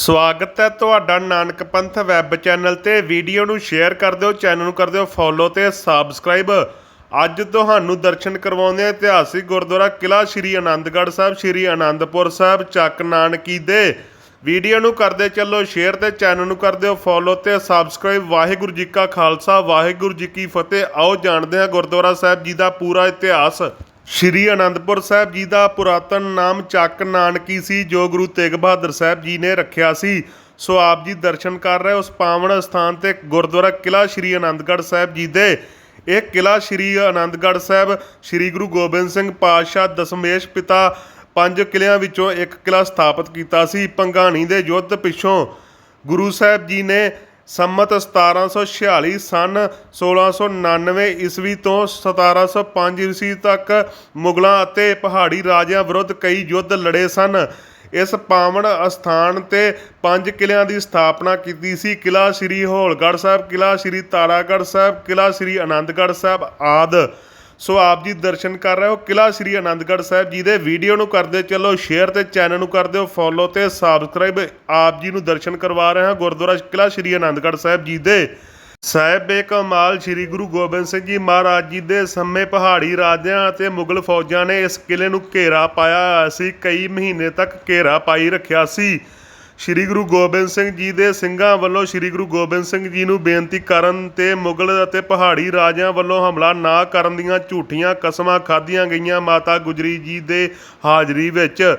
ਸਵਾਗਤ ਹੈ ਤੁਹਾਡਾ ਨਾਨਕ ਪੰਥ ਵੈਬ ਚੈਨਲ ਤੇ। ਵੀਡੀਓ ਨੂੰ ਸ਼ੇਅਰ ਕਰ ਦਿਓ, ਚੈਨਲ ਨੂੰ ਕਰ ਦਿਓ ਫੋਲੋ ਤੇ ਸਬਸਕ੍ਰਾਈਬ ਅੱਜ ਤੁਹਾਨੂੰ ਦਰਸ਼ਨ ਕਰਵਾਉਂਦੇ ਹਾਂ ਇਤਿਹਾਸਿਕ ਗੁਰਦੁਆਰਾ ਕਿਲ੍ਹਾ ਸ਼੍ਰੀ ਆਨੰਦਗੜ੍ਹ ਸਾਹਿਬ, ਸ਼੍ਰੀ ਆਨੰਦਪੁਰ ਸਾਹਿਬ, ਚੱਕ ਨਾਨਕੀ ਦੇ। ਵੀਡੀਓ ਨੂੰ ਕਰਦੇ ਚੱਲੋ ਸ਼ੇਅਰ ਤੇ ਚੈਨਲ ਨੂੰ ਕਰ ਦਿਓ ਫੋਲੋ ਤੇ ਸਬਸਕ੍ਰਾਈਬ ਵਾਹਿਗੁਰੂ ਜੀ ਕਾ ਖਾਲਸਾ, ਵਾਹਿਗੁਰੂ ਜੀ ਕੀ ਫਤਿਹ। ਆਓ ਜਾਣਦੇ ਹਾਂ ਗੁਰਦੁਆਰਾ ਸਾਹਿਬ ਜੀ ਦਾ ਪੂਰਾ ਇਤਿਹਾਸ। ਸ਼੍ਰੀ ਅਨੰਦਪੁਰ ਸਾਹਿਬ ਜੀ ਦਾ ਪੁਰਾਤਨ ਨਾਮ ਚੱਕ ਨਾਨਕੀ ਸੀ, ਜੋ ਗੁਰੂ ਤੇਗ ਬਹਾਦਰ ਸਾਹਿਬ ਜੀ ਨੇ ਰੱਖਿਆ ਸੀ। ਸੋ ਆਪ ਜੀ ਦਰਸ਼ਨ ਕਰ ਰਹੇ ਉਸ ਪਾਵਨ ਸਥਾਨ ਤੇ ਗੁਰਦੁਆਰਾ ਕਿਲ੍ਹਾ ਸ਼੍ਰੀ ਅਨੰਦਗੜ੍ਹ ਸਾਹਿਬ ਜੀ ਦੇ। ਇਹ ਕਿਲ੍ਹਾ ਸ਼੍ਰੀ ਅਨੰਦਗੜ੍ਹ ਸਾਹਿਬ, ਸ਼੍ਰੀ ਗੁਰੂ ਗੋਬਿੰਦ ਸਿੰਘ ਪਾਤਸ਼ਾਹ ਦਸ਼ਮੇਸ਼ ਪਿਤਾ ਪੰਜ ਕਿਲ੍ਹਿਆਂ ਵਿੱਚੋਂ ਇੱਕ ਕਿਲ੍ਹਾ ਸਥਾਪਿਤ ਕੀਤਾ ਸੀ। ਪੰਗਾਣੀ ਦੇ ਯੁੱਧ ਪਿੱਛੋਂ ਗੁਰੂ ਸਾਹਿਬ ਜੀ ਨੇ ਸੰਮਤ 1746 ਸਨ 1699 ਈਸਵੀ ਤੋਂ 1705 ਈਸਵੀ ਤੱਕ ਮੁਗਲਾਂ ਅਤੇ ਪਹਾੜੀ ਰਾਜਿਆਂ ਵਿਰੁੱਧ ਕਈ ਯੁੱਧ ਲੜੇ ਸਨ। ਇਸ ਪਾਵਨ ਅਸਥਾਨ ਤੇ ਪੰਜ ਕਿਲ੍ਹਿਆਂ ਦੀ ਸਥਾਪਨਾ ਕੀਤੀ ਸੀ। ਕਿਲ੍ਹਾ ਸ੍ਰੀ ਹੋਲਗੜ੍ਹ ਸਾਹਿਬ, ਕਿਲ੍ਹਾ ਸ੍ਰੀ ਤਾਰਾਗੜ੍ਹ ਸਾਹਿਬ, ਕਿਲ੍ਹਾ ਸ੍ਰੀ ਆਨੰਦਗੜ੍ਹ ਸਾਹਿਬ ਆਦਿ। ਸੋ ਆਪ ਜੀ ਦਰਸ਼ਨ ਕਰ ਰਹੇ ਹੋ ਕਿਲ੍ਹਾ ਸ੍ਰੀ ਅਨੰਦਗੜ੍ਹ ਸਾਹਿਬ ਜੀ ਦੇ ਵੀਡੀਓ ਨੂੰ ਕਰਦੇ ਚੱਲੋ ਸ਼ੇਅਰ ਤੇ ਚੈਨਲ ਨੂੰ ਕਰ ਦਿਓ ਫੋਲੋ ਤੇ ਸਬਸਕ੍ਰਾਈਬ ਆਪ ਜੀ ਨੂੰ ਦਰਸ਼ਨ ਕਰਵਾ ਰਹੇ ਹਾਂ ਗੁਰਦੁਆਰਾ ਕਿਲ੍ਹਾ ਸ੍ਰੀ ਅਨੰਦਗੜ੍ਹ ਸਾਹਿਬ ਜੀ ਦੇ। ਸਾਹਿਬ ਕਮਾਲ ਸ੍ਰੀ ਗੁਰੂ ਗੋਬਿੰਦ ਸਿੰਘ ਜੀ ਮਹਾਰਾਜ ਜੀ ਦੇ ਸਮੇਂ ਪਹਾੜੀ ਰਾਜਿਆਂ ਅਤੇ ਮੁਗਲ ਫੌਜਾਂ ਨੇ ਇਸ ਕਿਲੇ ਨੂੰ ਘੇਰਾ ਪਾਇਆ ਹੋਇਆ ਸੀ, ਕਈ ਮਹੀਨੇ ਤੱਕ ਘੇਰਾ ਪਾਈ ਰੱਖਿਆ ਸੀ। ਸ਼੍ਰੀ ਗੁਰੂ ਗੋਬਿੰਦ ਸਿੰਘ ਜੀ ਦੇ ਸਿੰਘਾਂ ਵੱਲੋਂ ਸ਼੍ਰੀ ਗੁਰੂ ਗੋਬਿੰਦ ਸਿੰਘ ਜੀ ਨੂੰ ਬੇਨਤੀ ਕਰਨ ਤੇ ਮੁਗਲ ਅਤੇ ਪਹਾੜੀ ਰਾਜਿਆਂ ਵੱਲੋਂ ਹਮਲਾ ਨਾ ਕਰਨ ਦੀਆਂ ਝੂਠੀਆਂ ਕਸਮਾਂ ਖਾਧੀਆਂ ਗਈਆਂ ਮਾਤਾ ਗੁਜਰੀ ਜੀ ਦੇ ਹਾਜ਼ਰੀ ਵਿੱਚ।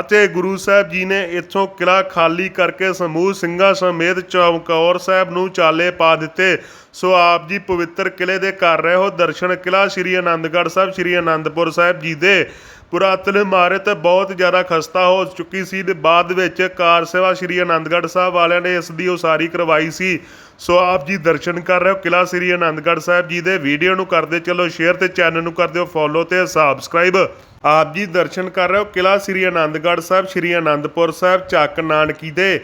ਅਤੇ ਗੁਰੂ ਸਾਹਿਬ ਜੀ ਨੇ ਇੱਥੋਂ ਕਿਲਾ ਖਾਲੀ ਕਰਕੇ ਸਮੂਹ ਸਿੰਘਾਂ ਸਮੇਤ ਚੌਕੌਰ ਸਾਹਿਬ ਨੂੰ ਚਾਲੇ ਪਾ ਦਿੱਤੇ। ਸੋ ਆਪ ਜੀ ਪਵਿੱਤਰ ਕਿਲੇ ਦੇ ਕਰ ਰਹੇ। ਹੋ ਦਰਸ਼ਨ ਕਿਲਾ ਸ਼੍ਰੀ ਆਨੰਦਗੜ੍ਹ ਸਾਹਿਬ, ਸ਼੍ਰੀ ਆਨੰਦਪੁਰ ਸਾਹਿਬ ਜੀ ਦੇ ਪੁਰਾਤਨ ਇਮਾਰਤ ਬਹੁਤ ਜ਼ਿਆਦਾ ਖਸਤਾ ਹੋ ਚੁੱਕੀ ਸੀ ਤੇ ਬਾਅਦ ਵਿੱਚ ਕਾਰ ਸੇਵਾ ਸ਼੍ਰੀ ਅਨੰਦਗੜ੍ਹ ਸਾਹਿਬ ਵਾਲਿਆਂ ਨੇ ਇਸ ਦੀ ਉਸਾਰੀ ਕਰਵਾਈ ਸੀ। ਸੋ ਆਪ ਜੀ ਦਰਸ਼ਨ ਕਰ ਰਹੇ ਹੋ ਕਿਲਾ ਸ਼੍ਰੀ ਅਨੰਦਗੜ੍ਹ ਸਾਹਿਬ ਜੀ ਦੇ ਵੀਡੀਓ ਨੂੰ ਕਰਦੇ ਚਲੋ ਸ਼ੇਅਰ ਤੇ ਚੈਨਲ ਨੂੰ ਕਰ ਦਿਓ ਫੋਲੋ ਤੇ ਸਬਸਕ੍ਰਾਈਬ ਆਪ ਜੀ ਦਰਸ਼ਨ ਕਰ ਰਹੇ ਹੋ ਕਿਲਾ ਸ਼੍ਰੀ ਅਨੰਦਗੜ੍ਹ ਸਾਹਿਬ, ਸ਼੍ਰੀ ਅਨੰਦਪੁਰ ਸਾਹਿਬ, ਚੱਕ ਨਾਨਕੀ ਦੇ।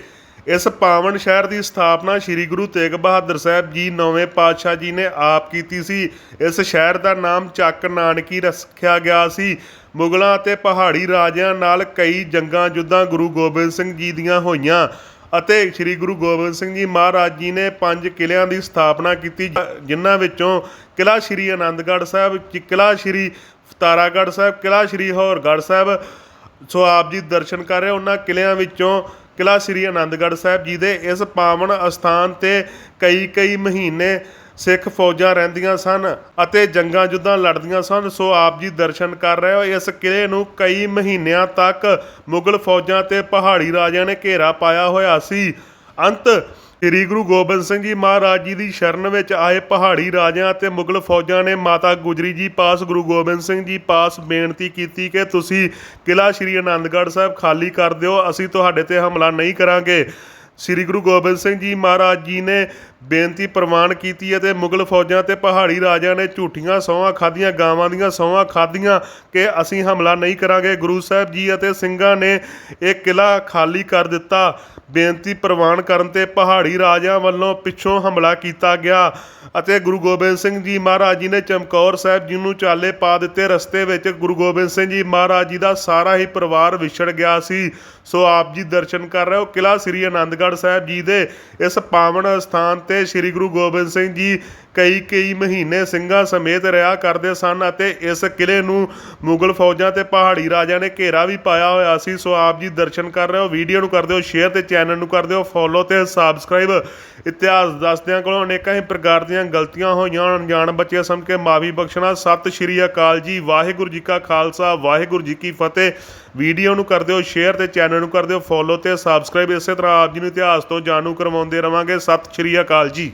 ਇਸ ਪਾਵਨ ਸ਼ਹਿਰ ਦੀ ਸਥਾਪਨਾ ਸ੍ਰੀ ਗੁਰੂ ਤੇਗ ਬਹਾਦਰ ਸਾਹਿਬ ਜੀ ਨੌਵੇਂ ਪਾਤਸ਼ਾਹ ਜੀ ਨੇ ਆਪ ਕੀਤੀ ਸੀ। ਇਸ ਸ਼ਹਿਰ ਦਾ ਨਾਮ ਚੱਕ ਨਾਨਕੀ ਰੱਖਿਆ ਗਿਆ ਸੀ। ਮੁਗਲਾਂ ਅਤੇ ਪਹਾੜੀ ਰਾਜਿਆਂ ਨਾਲ ਕਈ ਜੰਗਾਂ ਯੁੱਧਾਂ ਗੁਰੂ ਗੋਬਿੰਦ ਸਿੰਘ ਜੀ ਦੀਆਂ ਹੋਈਆਂ ਅਤੇ ਸ੍ਰੀ ਗੁਰੂ ਗੋਬਿੰਦ ਸਿੰਘ ਜੀ ਮਹਾਰਾਜ ਜੀ ਨੇ ਪੰਜ ਕਿਲ੍ਹਿਆਂ ਦੀ ਸਥਾਪਨਾ ਕੀਤੀ ਜਿਨ੍ਹਾਂ ਵਿੱਚੋਂ ਕਿਲ੍ਹਾ ਸ੍ਰੀ ਆਨੰਦਗੜ੍ਹ ਸਾਹਿਬ ਚ- ਕਿਲ੍ਹਾ ਸ੍ਰੀ ਤਾਰਾਗੜ੍ਹ ਸਾਹਿਬ, ਕਿਲ੍ਹਾ ਸ੍ਰੀ ਹੌਰਗੜ੍ਹ ਸਾਹਿਬ, ਸੋ ਆਪ ਜੀ ਦਰਸ਼ਨ ਕਰ ਰਹੇ ਉਹਨਾਂ ਕਿਲ੍ਹਿਆਂ ਵਿੱਚੋਂ ਕਿਲ੍ਹਾ ਸ੍ਰੀ ਆਨੰਦਗੜ੍ਹ ਸਾਹਿਬ ਜੀ ਦੇ ਇਸ ਪਾਵਨ ਅਸਥਾਨ ਤੇ ਕਈ ਕਈ ਮਹੀਨੇ ਸਿੱਖ ਫੌਜਾਂ ਰਹਿੰਦੀਆਂ ਸਨ ਅਤੇ ਜੰਗਾਂ ਜੁੱਦਾਂ ਲੜਦੀਆਂ ਸਨ, ਸੋ ਆਪ ਜੀ ਦਰਸ਼ਨ ਕਰ ਰਹੇ ਹੋ। ਇਸ ਕਿਲੇ ਨੂੰ ਕਈ ਮਹੀਨਿਆਂ ਤੱਕ ਮੁਗਲ ਫੌਜਾਂ ਤੇ ਪਹਾੜੀ ਰਾਜਿਆਂ ਨੇ ਘੇਰਾ ਪਾਇਆ ਹੋਇਆ ਸੀ। ਅੰਤ ਸ੍ਰੀ ਗੁਰੂ ਗੋਬਿੰਦ ਸਿੰਘ ਜੀ ਮਹਾਰਾਜ ਜੀ ਦੀ ਸ਼ਰਨ ਵਿੱਚ ਆਏ ਪਹਾੜੀ ਰਾਜਿਆਂ ਅਤੇ ਮੁਗਲ ਫੌਜਾਂ ਨੇ ਮਾਤਾ ਗੁਜਰੀ ਜੀ ਪਾਸ ਗੁਰੂ ਗੋਬਿੰਦ ਸਿੰਘ ਜੀ ਪਾਸ ਬੇਨਤੀ ਕੀਤੀ ਕਿ ਤੁਸੀਂ ਕਿਲ੍ਹਾ ਸ੍ਰੀ ਅਨੰਦਗੜ੍ਹ ਸਾਹਿਬ ਖਾਲੀ ਕਰ ਦਿਓ, ਅਸੀਂ ਤੁਹਾਡੇ ਤੇ ਹਮਲਾ ਨਹੀਂ ਕਰਾਂਗੇ। ਸ੍ਰੀ ਗੁਰੂ ਗੋਬਿੰਦ ਸਿੰਘ ਜੀ ਮਹਾਰਾਜ ਜੀ ਨੇ ਬੇਨਤੀ ਪ੍ਰਵਾਨ ਕੀਤੀ ਅਤੇ ਮੁਗਲ ਫੌਜਾਂ ਤੇ ਪਹਾੜੀ ਰਾਜਿਆਂ ਨੇ ਝੂਠੀਆਂ ਸਹੁੰਆਂ ਖਾਧੀਆਂ, ਗਾਵਾਂ ਦੀਆਂ ਸਹੁੰਆਂ ਖਾਧੀਆਂ ਕਿ ਅਸੀਂ ਹਮਲਾ ਨਹੀਂ ਕਰਾਂਗੇ। ਗੁਰੂ ਸਾਹਿਬ ਜੀ ਅਤੇ ਸਿੰਘਾਂ ਨੇ ਇਹ ਕਿਲ੍ਹਾ ਖਾਲੀ ਕਰ ਦਿੱਤਾ। ਬੇਨਤੀ ਪ੍ਰਵਾਨ ਕਰਨ ਤੇ ਪਹਾੜੀ ਰਾਜਿਆਂ ਵੱਲੋਂ ਪਿੱਛੋਂ ਹਮਲਾ ਕੀਤਾ ਗਿਆ ਅਤੇ ਗੁਰੂ ਗੋਬਿੰਦ ਸਿੰਘ ਜੀ ਮਹਾਰਾਜ ਜੀ ਨੇ ਚਮਕੌਰ ਸਾਹਿਬ ਜੀ ਨੂੰ ਚਾਲੇ ਪਾ ਦਿੱਤੇ। ਰਸਤੇ ਵਿੱਚ ਗੁਰੂ ਗੋਬਿੰਦ ਸਿੰਘ ਜੀ ਮਹਾਰਾਜ ਜੀ ਦਾ ਸਾਰਾ ਹੀ ਪਰਿਵਾਰ ਵਿਛੜ ਗਿਆ ਸੀ। ਸੋ ਆਪ ਜੀ ਦਰਸ਼ਨ ਕਰ ਰਹੇ ਹੋ। ਕਿਲ੍ਹਾ ਸ੍ਰੀ ਆਨੰਦਗੜ੍ਹ ਸਾਹਿਬ ਜੀ ਦੇ। ਇਸ ਪਾਵਨ ਸਥਾਨ ਤੇ ਸ੍ਰੀ ਗੁਰੂ ਗੋਬਿੰਦ ਸਿੰਘ ਜੀ ਕਈ ਕਈ ਮਹੀਨੇ ਸਿੰਘਾਂ ਸਮੇਤ ਰਿਹਾ ਕਰਦੇ ਸਨ ਅਤੇ ਇਸ ਕਿਲੇ ਨੂੰ ਮੁਗਲ ਫੌਜਾਂ ਤੇ ਪਹਾੜੀ ਰਾਜਿਆਂ ਨੇ ਘੇਰਾ ਵੀ ਪਾਇਆ ਹੋਇਆ ਸੀ। ਸੋ ਆਪ ਜੀ ਦਰਸ਼ਨ ਕਰ ਰਹੇ ਹੋ, ਵੀਡੀਓ ਨੂੰ ਕਰ ਦਿਓ, ਸ਼ੇਅਰ ਤੇ ਚੈਨਲ ਨੂੰ ਕਰ ਦਿਓ ਫੋਲੋ ਤੇ ਸਬਸਕ੍ਰਾਈਬ ਇਤਿਹਾਸ ਦੱਸਦਿਆਂ ਕੋਲੋਂ ਅਨੇਕਾਂ ਹੀ ਪ੍ਰਕਾਰ ਦੀਆਂ ਗਲਤੀਆਂ ਹੋਈਆਂ ਅਣਜਾਣ ਬੱਚੇ ਸਮਝ ਕੇ ਮਾਫੀ ਬਖਸ਼ਣਾ। ਸਤਿ ਸ਼੍ਰੀ ਅਕਾਲ ਜੀ। ਵਾਹਿਗੁਰੂ ਜੀ ਕਾ ਖਾਲਸਾ, ਵਾਹਿਗੁਰੂ ਜੀ ਕੀ ਫਤਿਹ। ਵੀਡੀਓ ਨੂੰ ਕਰ ਦਿਓ ਸ਼ੇਅਰ ਤੇ ਚੈਨਲ ਨੂੰ ਕਰ ਦਿਓ ਫੋਲੋ ਤੇ ਸਬਸਕ੍ਰਾਈਬ ਇਸੇ ਤਰ੍ਹਾਂ ਆਪ ਜੀ ਨੂੰ ਇਤਿਹਾਸ ਤੋਂ ਜਾਣੂ ਕਰਵਾਉਂਦੇ ਰਵਾਂਗੇ। ਸਤਿ ਸ਼੍ਰੀ ਅਕਾਲ ਜੀ।